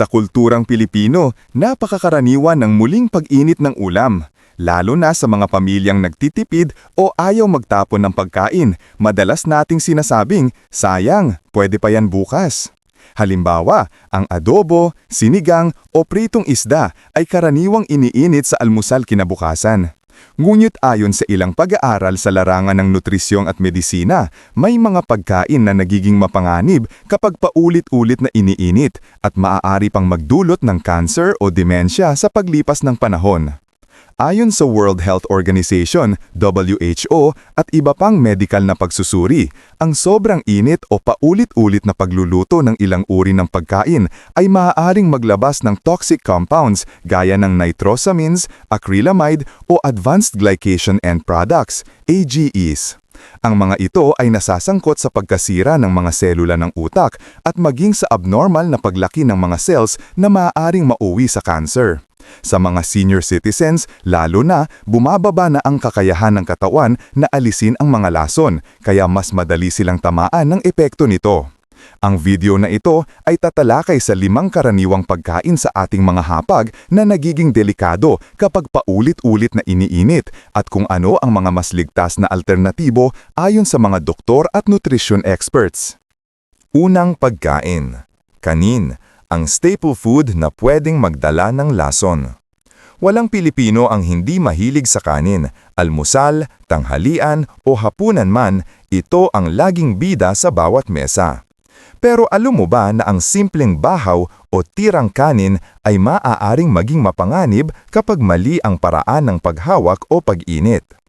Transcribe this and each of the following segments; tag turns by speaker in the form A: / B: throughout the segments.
A: Sa kulturang Pilipino, napakakaraniwan ng muling pag-init ng ulam. Lalo na sa mga pamilyang nagtitipid o ayaw magtapon ng pagkain, madalas nating sinasabing, sayang, pwede pa yan bukas. Halimbawa, ang adobo, sinigang o pritong isda ay karaniwang iniinit sa almusal kinabukasan. Ngunit ayon sa ilang pag-aaral sa larangan ng nutrisyong at medisina, may mga pagkain na nagiging mapanganib kapag paulit-ulit na iniinit at maaari pang magdulot ng cancer o demensya sa paglipas ng panahon. Ayon sa World Health Organization, WHO, at iba pang medical na pagsusuri, ang sobrang init o paulit-ulit na pagluluto ng ilang uri ng pagkain ay maaaring maglabas ng toxic compounds gaya ng nitrosamines, acrylamide o advanced glycation end products, AGEs. Ang mga ito ay nasasangkot sa pagkasira ng mga selula ng utak at maging sa abnormal na paglaki ng mga cells na maaaring mauwi sa cancer. Sa mga senior citizens, lalo na, bumababa na ang kakayahan ng katawan na alisin ang mga lason, kaya mas madali silang tamaan ng epekto nito. Ang video na ito ay tatalakay sa limang karaniwang pagkain sa ating mga hapag na nagiging delikado kapag paulit-ulit na iniinit at kung ano ang mga mas ligtas na alternatibo ayon sa mga doktor at nutrition experts. Unang pagkain. Kanin, ang staple food na pwedeng magdala ng lason. Walang Pilipino ang hindi mahilig sa kanin, almusal, tanghalian o hapunan man, ito ang laging bida sa bawat mesa. Pero alam mo ba na ang simpleng bahaw o tirang kanin ay maaaring maging mapanganib kapag mali ang paraan ng paghawak o pag-init?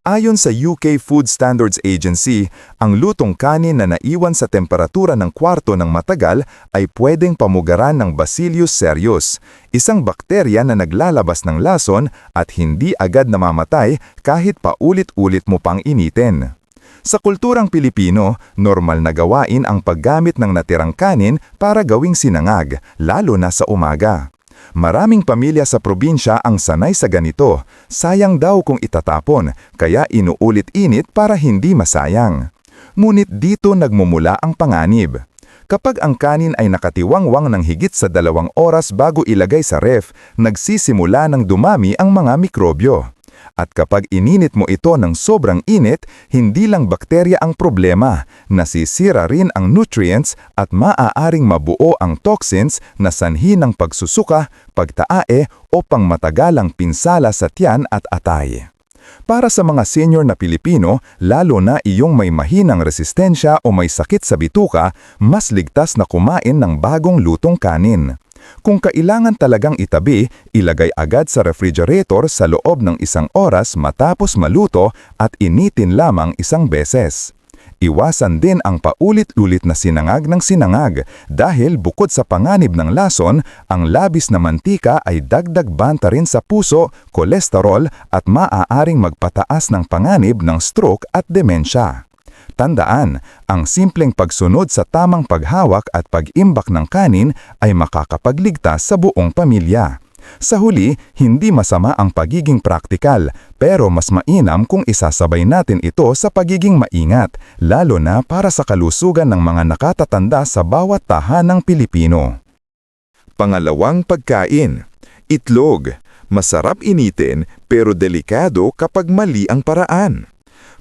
A: Ayon sa UK Food Standards Agency, ang lutong kanin na naiwan sa temperatura ng kwarto ng matagal ay pwedeng pamugaran ng Bacillus cereus, isang bakterya na naglalabas ng lason at hindi agad namamatay kahit paulit-ulit mo pang initin. Sa kulturang Pilipino, normal na gawain ang paggamit ng natirang kanin para gawing sinangag, lalo na sa umaga. Maraming pamilya sa probinsya ang sanay sa ganito. Sayang daw kung itatapon, kaya inuulit-init para hindi masayang. Ngunit dito nagmumula ang panganib. Kapag ang kanin ay nakatiwangwang ng higit sa dalawang oras bago ilagay sa ref, nagsisimula ng dumami ang mga mikrobyo. At kapag ininit mo ito ng sobrang init, hindi lang bakterya ang problema, nasisira rin ang nutrients at maaaring mabuo ang toxins na sanhi ng pagsusuka, pagtaae o pangmatagalang pinsala sa tiyan at atay. Para sa mga senior na Pilipino, lalo na iyong may mahinang resistensya o may sakit sa bituka, mas ligtas na kumain ng bagong lutong kanin. Kung kailangan talagang itabi, ilagay agad sa refrigerator sa loob ng isang oras matapos maluto at initin lamang isang beses. Iwasan din ang paulit-ulit na sinangag ng sinangag dahil bukod sa panganib ng lason, ang labis na mantika ay dagdag banta rin sa puso, kolesterol at maaaring magpataas ng panganib ng stroke at demensya. Tandaan, ang simpleng pagsunod sa tamang paghawak at pag-imbak ng kanin ay makakapagligtas sa buong pamilya. Sa huli, hindi masama ang pagiging praktikal, pero mas mainam kung isasabay natin ito sa pagiging maingat, lalo na para sa kalusugan ng mga nakatatanda sa bawat tahanang Pilipino. Pangalawang pagkain, itlog. Masarap initin pero delikado kapag mali ang paraan.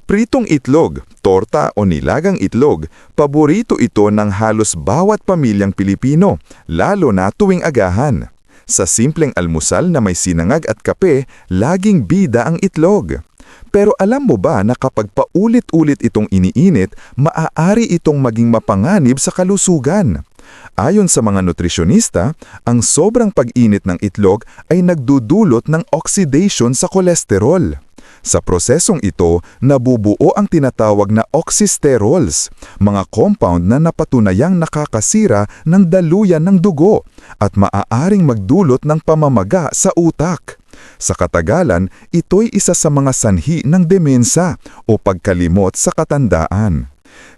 A: Pritong itlog, torta o nilagang itlog, paborito ito ng halos bawat pamilyang Pilipino, lalo na tuwing agahan. Sa simpleng almusal na may sinangag at kape, laging bida ang itlog. Pero alam mo ba na kapag paulit-ulit itong iniinit, maaari itong maging mapanganib sa kalusugan? Ayon sa mga nutrisyonista, ang sobrang pag-init ng itlog ay nagdudulot ng oxidation sa kolesterol. Sa prosesong ito, nabubuo ang tinatawag na oxysterols, mga compound na napatunayang nakakasira ng daluyan ng dugo at maaaring magdulot ng pamamaga sa utak. Sa katagalan, ito'y isa sa mga sanhi ng demensa o pagkalimot sa katandaan.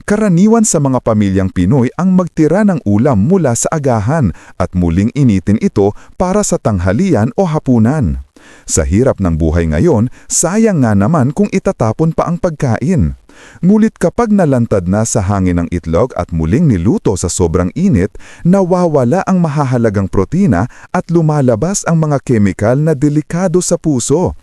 A: Karaniwan sa mga pamilyang Pinoy ang magtira ng ulam mula sa agahan at muling initin ito para sa tanghalian o hapunan. Sa hirap ng buhay ngayon, sayang nga naman kung itatapon pa ang pagkain.
B: Ngulit kapag nalantad na sa hangin ang itlog at muling niluto sa sobrang init, nawawala ang mahahalagang protina at lumalabas ang mga kemikal na delikado sa puso.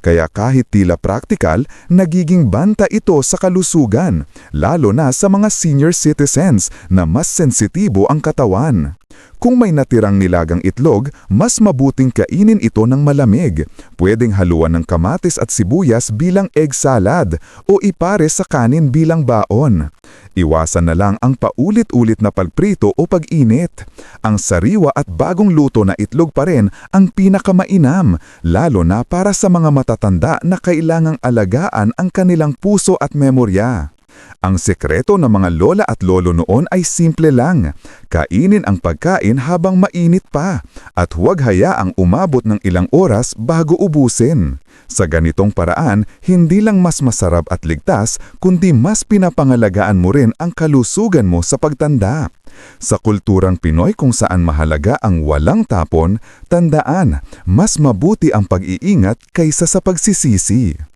B: Kaya kahit tila praktikal, nagiging banta ito sa kalusugan, lalo na sa mga senior citizens na mas sensitibo ang katawan. Kung may natirang nilagang itlog, mas mabuting kainin ito ng malamig. Pwedeng haluan ng kamatis at sibuyas bilang egg salad o ipare sa kanin bilang baon. Iwasan na lang ang paulit-ulit na pagprito o pag-init. Ang sariwa at bagong luto na itlog pa rin ang pinakamainam, lalo na para sa mga matatanda na kailangang alagaan ang kanilang puso at memorya. Ang sekreto ng mga lola at lolo noon ay simple lang. Kainin ang pagkain habang mainit pa at huwag hayaang umabot ng ilang oras bago ubusin. Sa ganitong paraan, hindi lang mas masarap at ligtas, kundi mas pinapangalagaan mo rin ang kalusugan mo sa pagtanda. Sa kulturang Pinoy kung saan mahalaga ang walang tapon, tandaan, mas mabuti ang pag-iingat kaysa sa pagsisisi.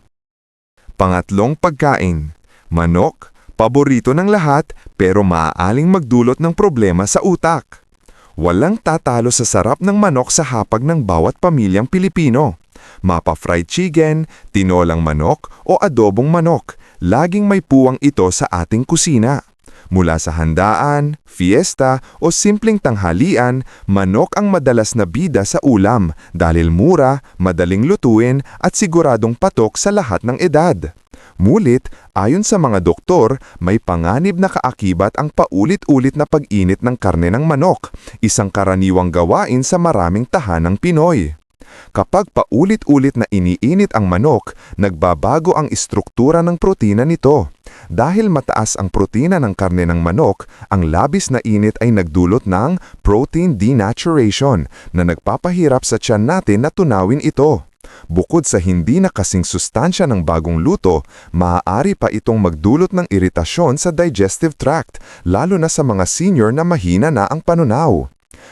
A: Pangatlong pagkain. Manok, paborito ng lahat pero maaaling magdulot ng problema sa utak. Walang tatalo sa sarap ng manok sa hapag ng bawat pamilyang Pilipino. Mapa fried chicken, tinolang manok o adobong manok, laging may puwang ito sa ating kusina. Mula sa handaan, fiesta o simpleng tanghalian, manok ang madalas na bida sa ulam dahil mura, madaling lutuin at siguradong patok sa lahat ng edad. Mulit, ayon sa mga doktor, may panganib na kaakibat ang paulit-ulit na pag-init ng karne ng manok, isang karaniwang gawain sa maraming tahanang Pinoy. Kapag paulit-ulit na iniinit ang manok, nagbabago ang istruktura ng protina nito. Dahil mataas ang protina ng karne ng manok, ang labis na init ay nagdulot ng protein denaturation na nagpapahirap sa tiyan natin na tunawin ito. Bukod sa hindi na kasing sustansya ng bagong luto, maaari pa itong magdulot ng iritasyon sa digestive tract, lalo na sa mga senior na mahina na ang panunaw.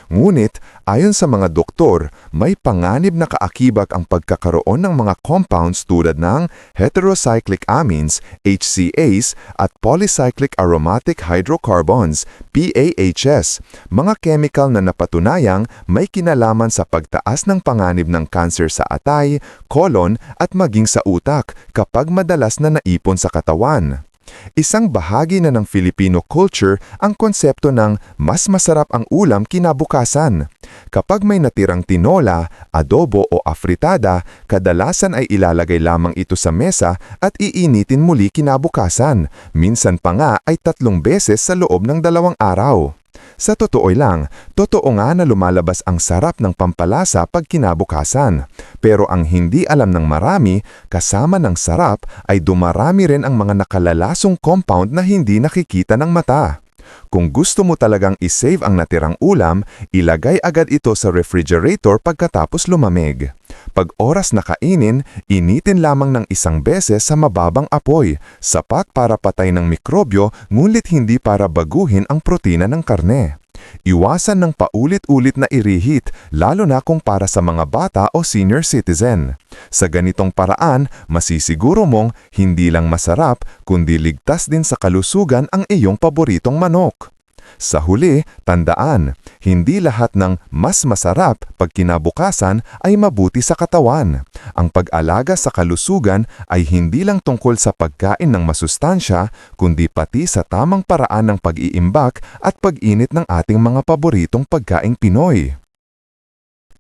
A: Ngunit, ayon sa mga doktor, may panganib na kaakibak ang pagkakaroon ng mga compounds tulad ng heterocyclic amines, HCAs, at polycyclic aromatic hydrocarbons, PAHs, mga chemical na napatunayang may kinalaman sa pagtaas ng panganib ng cancer sa atay, colon, at maging sa utak kapag madalas na naipon sa katawan. Isang bahagi na ng Filipino culture ang konsepto ng mas masarap ang ulam kinabukasan. Kapag may natirang tinola, adobo o afritada, kadalasan ay ilalagay lamang ito sa mesa at iinitin muli kinabukasan. Minsan pa nga ay tatlong beses sa loob ng dalawang araw. Sa totoo lang, totoo nga na lumalabas ang sarap ng pampalasa pag kinabukasan. Pero ang hindi alam ng marami, kasama ng sarap ay dumarami rin ang mga nakalalasong compound na hindi nakikita ng mata. Kung gusto mo talagang isave ang natirang ulam, ilagay agad ito sa refrigerator pagkatapos lumamig. Pag oras na kainin, initin lamang ng isang beses sa mababang apoy, sapat para patay ng mikrobyo ngunit hindi para baguhin ang protina ng karne. Iwasan ng paulit-ulit na i-reheat, lalo na kung para sa mga bata o senior citizen. Sa ganitong paraan, masisiguro mong hindi lang masarap, kundi ligtas din sa kalusugan ang iyong paboritong manok. Sa huli, tandaan, hindi lahat ng mas masarap pag kinabukasan ay mabuti sa katawan. Ang pag-alaga sa kalusugan ay hindi lang tungkol sa pagkain ng masustansya, kundi pati sa tamang paraan ng pag-iimbak at pag-init ng ating mga paboritong pagkaing Pinoy.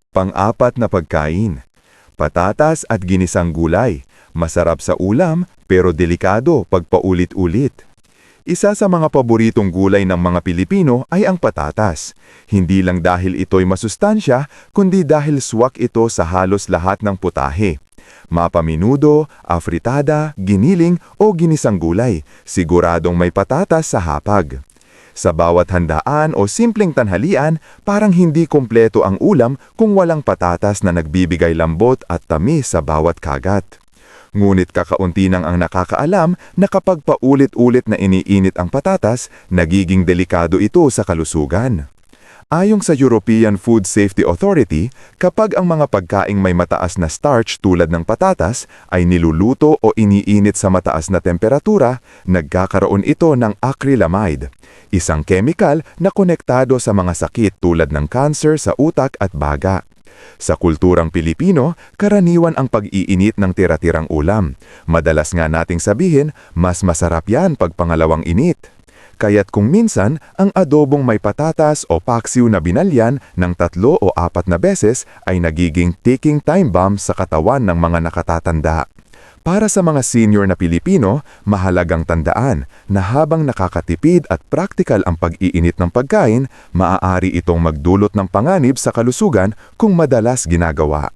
A: Pang-apat na pagkain. Patatas at ginisang gulay. Masarap sa ulam pero delikado pag paulit-ulit. Isa sa mga paboritong gulay ng mga Pilipino ay ang patatas. Hindi lang dahil ito'y masustansya, kundi dahil swak ito sa halos lahat ng putahe. Mapaminudo, afritada, giniling o ginisang gulay, siguradong may patatas sa hapag. Sa bawat handaan o simpleng tanhalian, parang hindi kompleto ang ulam kung walang patatas na nagbibigay lambot at tamis sa bawat kagat. Ngunit kakaunti nang ang nakakaalam na kapag paulit-ulit na iniinit ang patatas, nagiging delikado ito sa kalusugan. Ayong sa European Food Safety Authority, kapag ang mga pagkaing may mataas na starch tulad ng patatas ay niluluto o iniinit sa mataas na temperatura, nagkakaroon ito ng acrylamide, isang chemical na konektado sa mga sakit tulad ng cancer sa utak at baga. Sa kulturang Pilipino, karaniwan ang pag-iinit ng tira-tirang ulam. Madalas nga nating sabihin, mas masarap yan pag pangalawang init. Kaya't kung minsan, ang adobong may patatas o paksiw na binalyan ng tatlo o apat na beses ay nagiging ticking time bomb sa katawan ng mga nakatatanda. Para sa mga senior na Pilipino, mahalagang tandaan na habang nakakatipid at praktikal ang pag-iinit ng pagkain, maaari itong magdulot ng panganib sa kalusugan kung madalas ginagawa.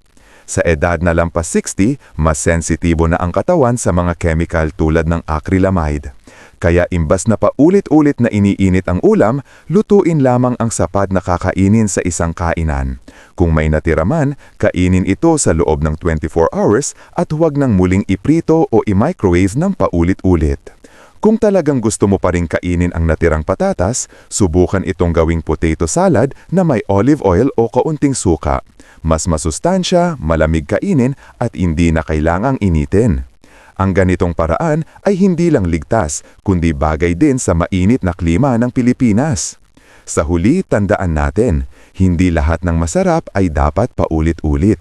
A: Sa edad na lampas 60, mas sensitibo na ang katawan sa mga chemical tulad ng acrylamide. Kaya imbas na paulit-ulit na iniinit ang ulam, lutuin lamang ang sapat na kakainin sa isang kainan. Kung may natira man, kainin ito sa loob ng 24 hours at huwag nang muling iprito o i-microwave ng paulit-ulit. Kung talagang gusto mo pa rin kainin ang natirang patatas, subukan itong gawing potato salad na may olive oil o kaunting suka. Mas masustansya, malamig kainin at hindi na kailangang initin. Ang ganitong paraan ay hindi lang ligtas, kundi bagay din sa mainit na klima ng Pilipinas. Sa huli, tandaan natin, hindi lahat ng masarap ay dapat paulit-ulit.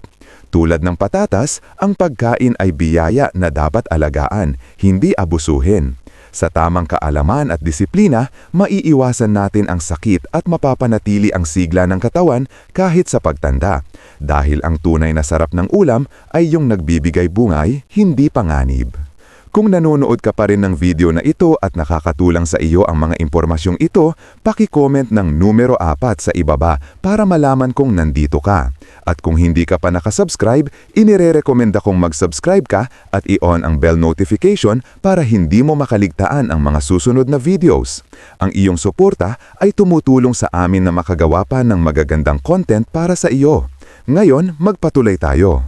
A: Tulad ng patatas, ang pagkain ay biyaya na dapat alagaan, hindi abusuhin. Sa tamang kaalaman at disiplina, maiiwasan natin ang sakit at mapapanatili ang sigla ng katawan kahit sa pagtanda. Dahil ang tunay na sarap ng ulam ay yung nagbibigay bungay, hindi panganib. Kung nanonood ka pa rin ng video na ito at nakakatulang sa iyo ang mga impormasyong ito, paki-comment ng numero 4 sa ibaba para malaman kung nandito ka. At kung hindi ka pa nakasubscribe, inire-recommenda kong mag-subscribe ka at i-on ang bell notification para hindi mo makaligtaan ang mga susunod na videos. Ang iyong suporta ay tumutulong sa amin na makagawa pa ng magagandang content para sa iyo. Ngayon, magpatuloy tayo.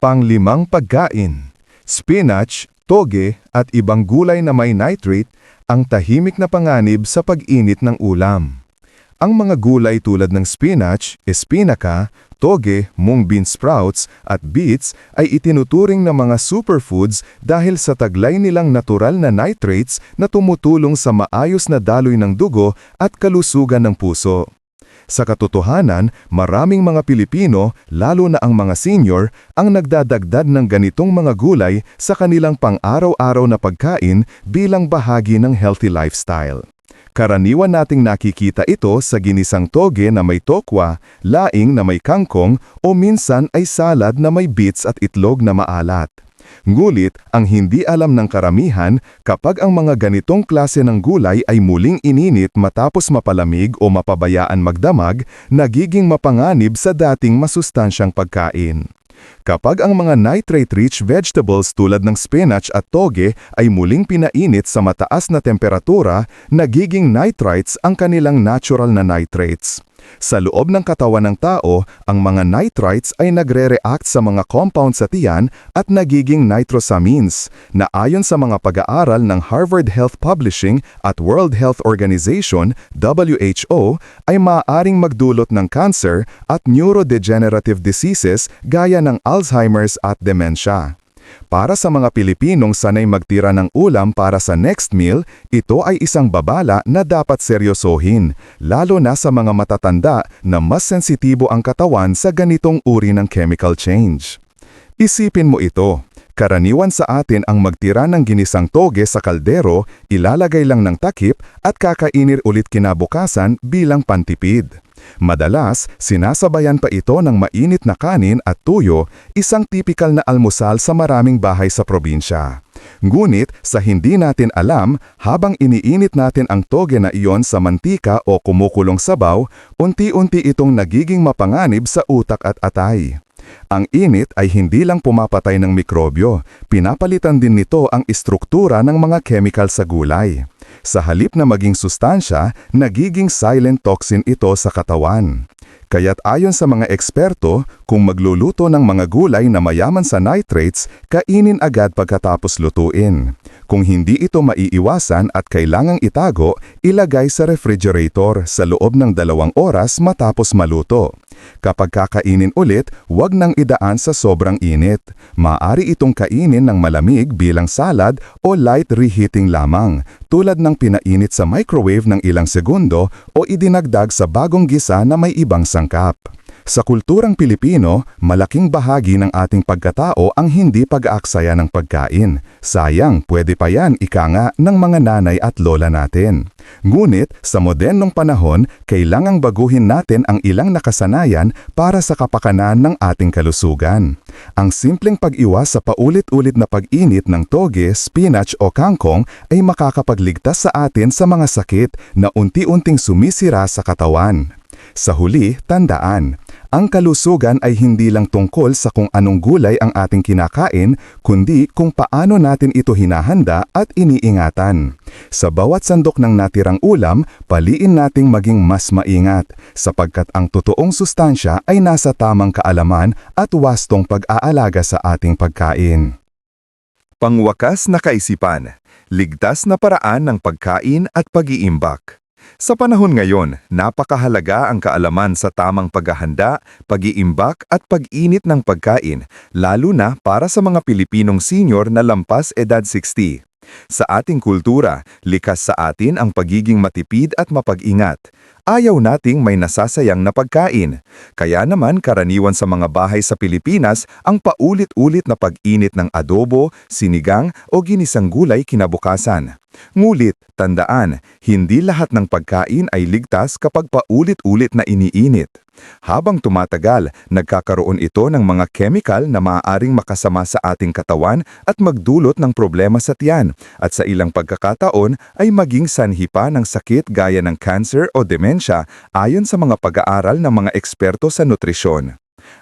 C: Panglimang pagkain, spinach, toge at ibang gulay na may nitrate ang tahimik na panganib sa pag-init ng ulam. Ang mga gulay tulad ng spinach, espinaca, toge, mung bean sprouts at beets ay itinuturing na mga superfoods dahil sa taglay nilang natural na nitrates na tumutulong sa maayos na daloy ng dugo at kalusugan ng puso. Sa katotohanan, maraming mga Pilipino, lalo na ang mga senior, ang nagdadagdad ng ganitong mga gulay sa kanilang pang-araw-araw na pagkain bilang bahagi ng healthy lifestyle. Karaniwan nating nakikita ito sa ginisang toge na may tokwa, laing na may kangkong o minsan ay salad na may beets at itlog na maalat. Ngulit, ang hindi alam ng karamihan, kapag ang mga ganitong klase ng gulay ay muling ininit matapos mapalamig o mapabayaan magdamag, nagiging mapanganib sa dating masustansyang pagkain. Kapag ang mga nitrate-rich vegetables tulad ng spinach at toge ay muling pinainit sa mataas na temperatura, nagiging nitrites ang kanilang natural na nitrates. Sa loob ng katawan ng tao, ang mga nitrites ay nagre-react sa mga compound sa tiyan at nagiging nitrosamines, na ayon sa mga pag-aaral ng Harvard Health Publishing at World Health Organization, WHO, ay maaaring magdulot ng cancer at neurodegenerative diseases gaya ng Alzheimer's at dementia. Para sa mga Pilipinong sanay magtira ng ulam para sa next meal, ito ay isang babala na dapat seryosohin, lalo na sa mga matatanda na mas sensitibo ang katawan sa ganitong uri ng chemical change. Isipin mo ito. Karaniwan sa atin ang magtira ng ginisang toge sa kaldero, ilalagay lang ng takip at kakainir ulit kinabukasan bilang pantipid. Madalas, sinasabayan pa ito ng mainit na kanin at tuyo, isang tipikal na almusal sa maraming bahay sa probinsya. Ngunit sa hindi natin alam, habang iniinit natin ang toge na iyon sa mantika o kumukulong sabaw, unti-unti itong nagiging mapanganib sa utak at atay. Ang init ay hindi lang pumapatay ng mikrobyo, pinapalitan din nito ang istruktura ng mga chemical sa gulay. Sa halip na maging sustansya, nagiging silent toxin ito sa katawan. Kaya't ayon sa mga eksperto, kung magluluto ng mga gulay na mayaman sa nitrates, kainin agad pagkatapos lutuin. Kung hindi ito maiiwasan at kailangang itago, ilagay sa refrigerator sa loob ng dalawang oras matapos maluto. Kapag kakainin ulit, huwag nang idaan sa sobrang init. Maari itong kainin ng malamig bilang salad o light reheating lamang, tulad ng pinainit sa microwave ng ilang segundo o idinagdag sa bagong gisa na may ibang sangkap. Sa kulturang Pilipino, malaking bahagi ng ating pagkatao ang hindi pag-aaksaya ng pagkain. Sayang, pwede pa yan ika nga ng mga nanay at lola natin. Ngunit, sa modernong panahon, kailangang baguhin natin ang ilang nakasanayan para sa kapakanan ng ating kalusugan. Ang simpleng pag-iwas sa paulit-ulit na pag-init ng toge, spinach o kangkong ay makakapagligtas sa atin sa mga sakit na unti-unting sumisira sa katawan. Sa huli, tandaan, ang kalusugan ay hindi lang tungkol sa kung anong gulay ang ating kinakain, kundi kung paano natin ito hinahanda at iniingatan. Sa bawat sandok ng natirang ulam, paliin nating maging mas maingat, sapagkat ang totoong sustansya ay nasa tamang kaalaman at wastong pag-aalaga sa ating pagkain.
A: Pangwakas na kaisipan, ligtas na paraan ng pagkain at pag-iimbak. Sa panahon ngayon, napakahalaga ang kaalaman sa tamang paghahanda, pag-iimbak at pag-init ng pagkain, lalo na para sa mga Pilipinong senior na lampas edad 60. Sa ating kultura, likas sa atin ang pagiging matipid at mapag-ingat. Ayaw nating may nasasayang na pagkain. Kaya naman karaniwan sa mga bahay sa Pilipinas ang paulit-ulit na pag-init ng adobo, sinigang o ginisang gulay kinabukasan. Ngulit, tandaan, hindi lahat ng pagkain ay ligtas kapag paulit-ulit na iniinit. Habang tumatagal, nagkakaroon ito ng mga chemical na maaaring makasama sa ating katawan at magdulot ng problema sa tiyan at sa ilang pagkakataon ay maging sanhi pa ng sakit gaya ng cancer o demensya ayon sa mga pag-aaral ng mga eksperto sa nutrisyon.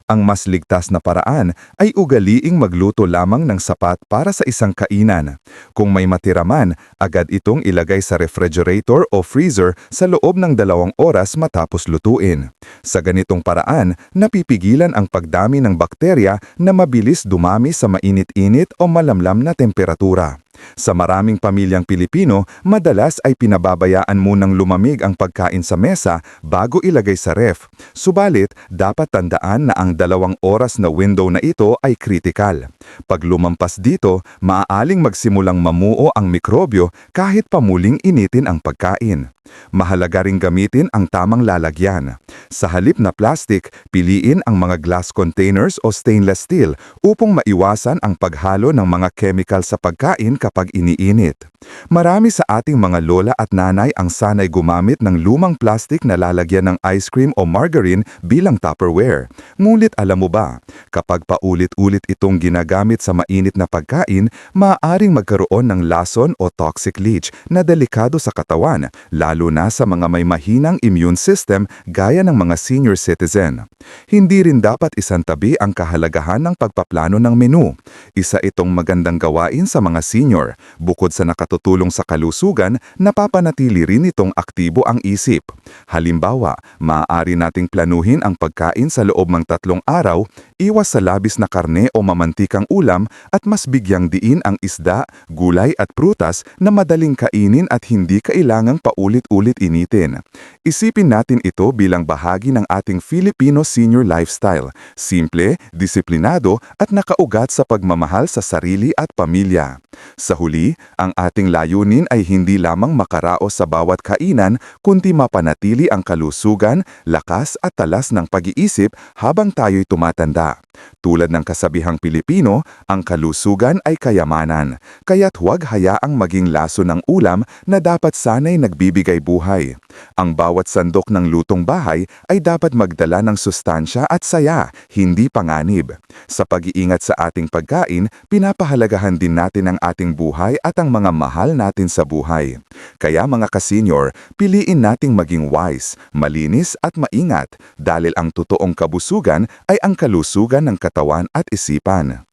A: Ang mas ligtas na paraan ay ugaliing magluto lamang ng sapat para sa isang kainan. Kung may matira man, agad itong ilagay sa refrigerator o freezer sa loob ng dalawang oras matapos lutuin. Sa ganitong paraan, napipigilan ang pagdami ng bakterya na mabilis dumami sa mainit-init o malamlam na temperatura. Sa maraming pamilyang Pilipino, madalas ay pinababayaan munang lumamig ang pagkain sa mesa bago ilagay sa ref. Subalit, dapat tandaan na ang dalawang oras na window na ito ay kritikal. Pag lumampas dito, maaaling magsimulang mamuo ang mikrobyo kahit pamuling initin ang pagkain. Mahalaga ring gamitin ang tamang lalagyan. Sa halip na plastic, piliin ang mga glass containers o stainless steel upang maiwasan ang paghalo ng mga chemical sa pagkain kapag iniinit. Marami sa ating mga lola at nanay ang sanay gumamit ng lumang plastic na lalagyan ng ice cream o margarine bilang Tupperware. Ngunit alam mo ba, kapag paulit-ulit itong ginagamit sa mainit na pagkain, maaaring magkaroon ng lason o toxic leach na delikado sa katawan, lalo na sa mga may mahinang immune system gaya ng mga senior citizen. Hindi rin dapat isantabi ang kahalagahan ng pagpaplano ng menu. Isa itong magandang gawain sa mga senior. Bukod sa nakatutulong sa kalusugan, napapanatili rin itong aktibo ang isip. Halimbawa, maaari nating planuhin ang pagkain sa loob ng tatlong araw, iwas sa labis na karne o mamantikang ulam at mas bigyang diin ang isda, gulay at prutas na madaling kainin at hindi kailangang paulit-ulit initin. Isipin natin ito bilang bahagi ng ating Filipino senior lifestyle, simple, disiplinado at nakaugat sa pagmamahal sa sarili at pamilya. Sa huli, ang ating layunin ay hindi lamang makaraos sa bawat kainan, kundi mapanatili ang kalusugan, lakas at talas ng pag-iisip habang tayo'y tumatanda. Tulad ng kasabihang Pilipino, ang kalusugan ay kayamanan, kaya't huwag hayaang maging laso ng ulam na dapat sanay nagbibigay buhay. Ang bawat sandok ng lutong bahay ay dapat magdala ng sustansya at saya, hindi panganib. Sa pag-iingat sa ating pagkain, pinapahalagahan din natin ang ating buhay at ang mga mahal natin sa buhay. Kaya mga kasenyor, piliin nating maging wise, malinis at maingat dahil ang totoong kabusugan ay ang kalusugan ng katawan at isipan.